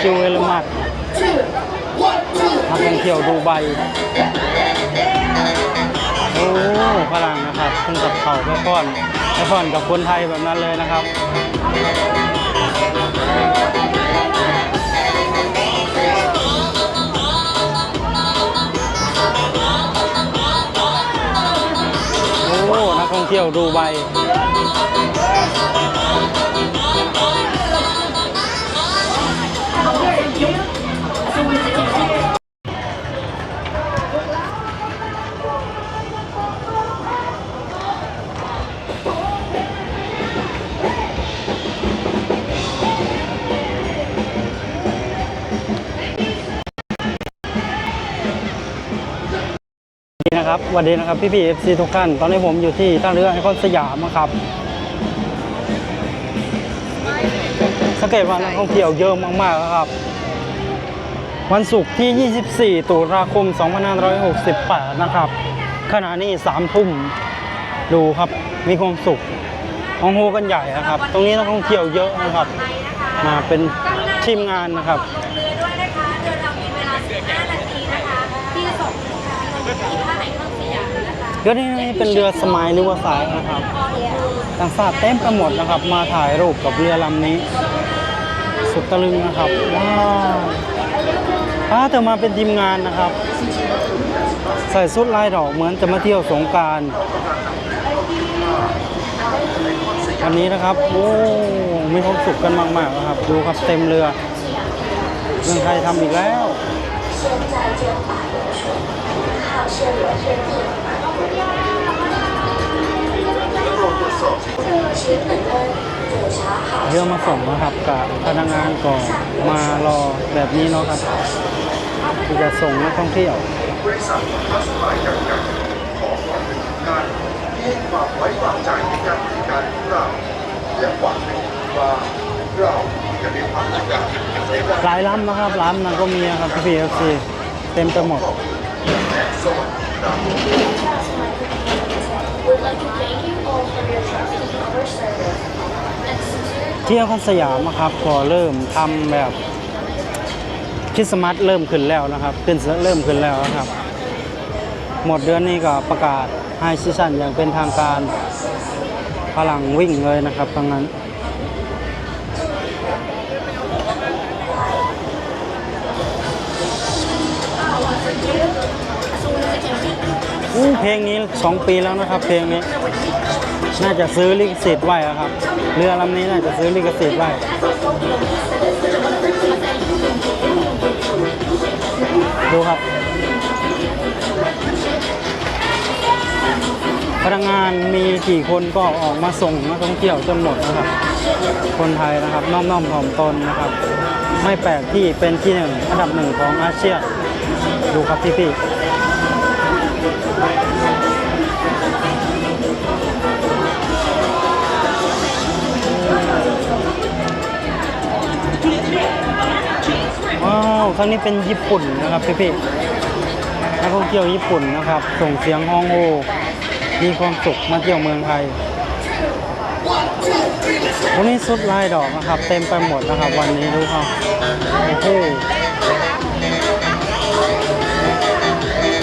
คิวเอลมัดนักท่องเที่ยวดูไบโอ้ฝรั่งนะครับขึ้นกับเขาไปพ่อนไปพ่อนกับคนไทยแบบนั้นเลยนะครับโอ้นักท่องเที่ยวดูไบ สวัสดีนะครับพี่พีเอฟซีทุกท่าน ตอนนี้ผมอยู่ที่ท่าเรือไอคอนสยามนะครับ สังเกตว่านักท่องเที่ยวเยอะมากๆแล้วครับ วันศุกร์ที่ 24 ตุลาคม 2568 นะครับ ขณะนี้ 3 ทุ่ม ดูครับ มีความสุขห้องโฮกันใหญ่นะครับ ตรงนี้นักท่องเที่ยวเยอะนะครับ มาเป็นทีมงานนะครับ เรือนี้เป็นเรือสมัยหรือว่าสายนะครับต่างชาติเต็มไปหมดนะครับ มาถ่ายรูปกับเรือลำนี้ สุดตะลึงนะครับว้าวป้าเธอมาเป็นทีมงานนะครับ ใส่ชุดลายดอกเหมือนจะมาเที่ยวสงการวันนี้นะครับ โอ้มีความสุขกันมากๆนะครับ ดูครับเต็มเรือเมืองไทยทำอีกแล้ว เรือมาส่งนะครับกับพนักงานก็มารอแบบนี้เนาะครับที่จะส่งนักท่องเที่ยวบริษัททัสมัยจำกัดขอความเป็นการที่ให้ความไว้วางใจในการบริการของเราและหวังในว่าเราจะมีความสุขกับรหลายลำนะครับลำนั้นก็มีครับพี่เอฟซีเต็มไปหมดสวัสดีครับ We'd like to thank you all for your trust in our service and sincere ที่นครสยามนะครับก็เริ่มทำแบบคริสต์มาสเริ่มขึ้นแล้วนะครับ ขึ้นเริ่มขึ้นแล้วนะครับ หมดเดือนนี้ก็ประกาศไฮซีซั่นอย่างเป็นทางการพลังวิ่งเลยนะครับตรงนั้นเพลงนี้ 2 ปีแล้วนะครับเพลงนี้ น่าจะซื้อลิขสิทธิ์ไว้ครับ เรือลำนี้น่าจะซื้อลิขสิทธิ์ไว้ดูครับ พนักงานมีกี่คนก็ออกมาส่งนักท่องเที่ยวจนหมดนะครับ คนไทยนะครับน้อมน้อมถ่อมตนนะครับ ไม่แปลกที่เป็นที่หนึ่งอันดับหนึ่งของอาเซียนดูครับพี่พี่าวครั้งนี้เป็นญี่ปุ่นนะครับพี่พี่ๆนักท่องเที่ยวญี่ปุ่นนะครับ ส่งเสียงฮองโฮมีความสุขมาเที่ยวเมืองไทยวันนี้สุดลายดอกนะครับ เต็มไปหมดนะครับ วันนี้ดูครับโอ้โห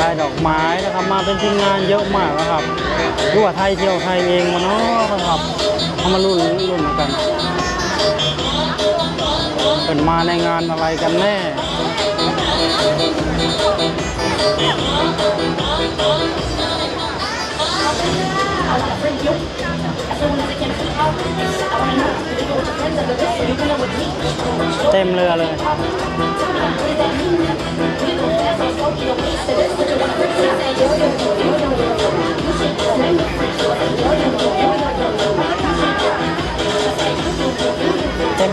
ลายดอกไม้นะครับ มาเป็นทีมงานเยอะมากนะครับดูว่าไทยเที่ยวไทยเองมาเนาะนะครับเอามารุ่นรุ่นกัน เป็นมาในงานอะไรกันแน่เต็มเรือเลย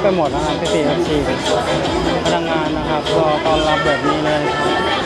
ไปหมดนะครับพี่พีเอฟซีพนักงานนะครับก็ต้อนรับแบบนี้เลยครับ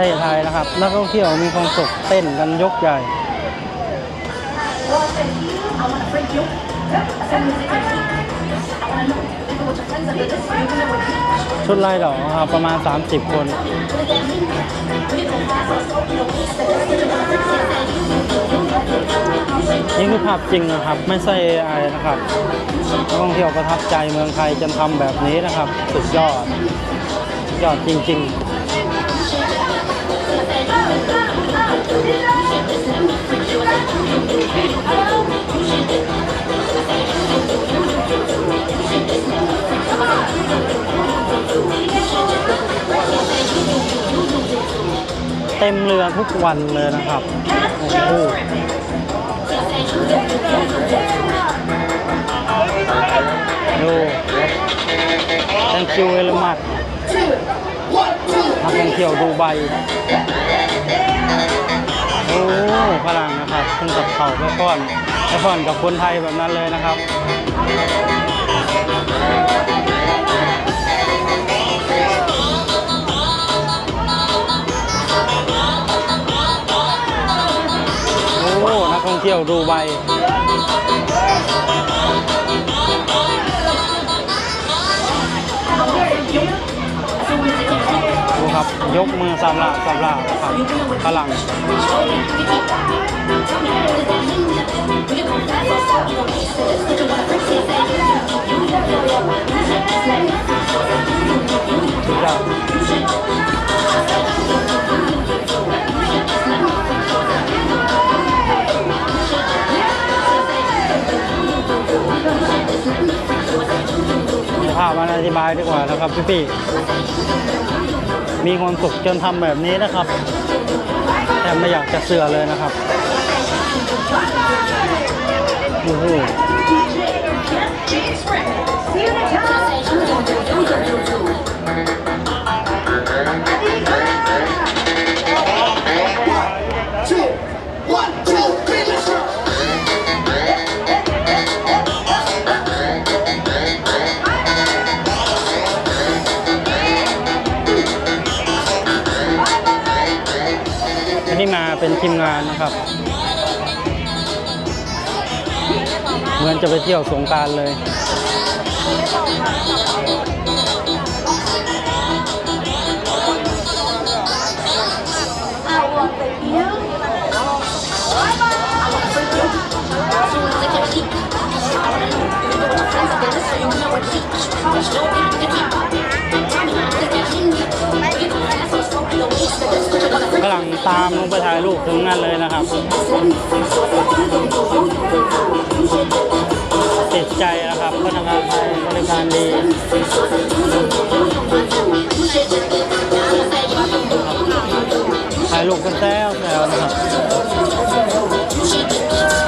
ประเทศไทยนะครับ นักท่องเที่ยวมีความสุขเต้นกันยกใหญ่ ชุดลายดอกครับประมาณ 30 คน นี่คือภาพจริงนะครับ ไม่ใช่อะไรนะครับนักท่องเที่ยวประทับใจเมืองไทยจนทำแบบนี้นะครับ สุดยอด ยอดจริง ๆ เต็มเรือทุกวันเลยนะครับ โอ้โหดู thank you very much นักท่องเที่ยวดูใบ โอ้ฝรั่งนะครับขึ้นกับเขาไปฟ้อนไปฟ้อนกับคนไทยแบบนั้นเลยนะครับโอ้นักท่องเที่ยวดูใบ ครับ ยกมือสำลักสำลักครับฝรั่งสุดยอดจะพามาอธิบายดีกว่านะครับพี่พี่ๆ มีความสุขจนทำแบบนี้นะครับแต่ไม่อยากจะเสือเลยนะครับโอ้โห มงานนะครับ เหมือนจะไปเที่ยวสงการเลย ถ่ายรูปถึงนั่นเลยนะครับ ติดใจนะครับพนักงานไทยบริการดีถ่ายรูปกันแซวแซวนะครับ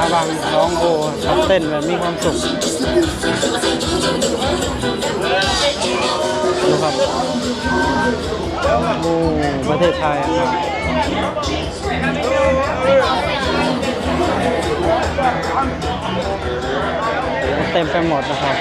อาบังร้องโอครับเต้นแบบมีความสุข ครับโอ้ประเทศไทยครับเต็มไปหมดนะครับ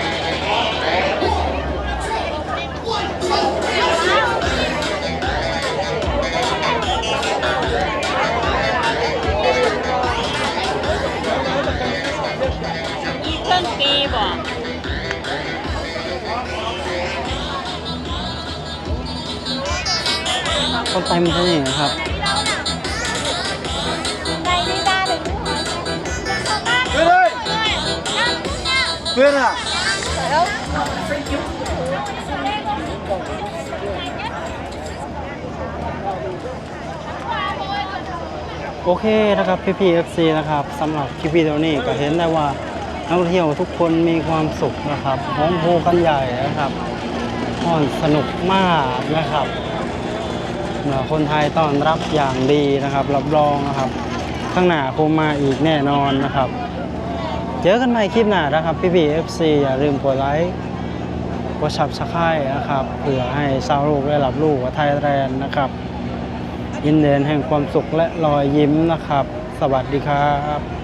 อีกครึ่งปีบ่ค นเต็มที่นี่นะครับ เพื่อนอะโอเคนะครับพี่พีเอฟซีนะครับสำหรับคลิปวิดีโอนี้ก็เห็นได้ว่านักท่องเที่ยวทุกคนมีความสุขนะครับห้องโฮกันใหญ่นะครับอ่อนสนุกมากนะครับเมื่อ คนไทยต้อนรับอย่างดีนะครับ รับรองนะครับ ข้างหน้าคงมาอีกแน่นอนนะครับ เจอกันใหม่คลิปหน้านะครับพี่พีเอฟซีอย่าลืมกดไลค์กดชับสไคร์นะครับเพื่อให้ชาวโลกได้รับรู้ว่าไทยแลนด์นะครับ ยินเดียนแห่งความสุขและรอยยิ้มนะครับ สวัสดีครับ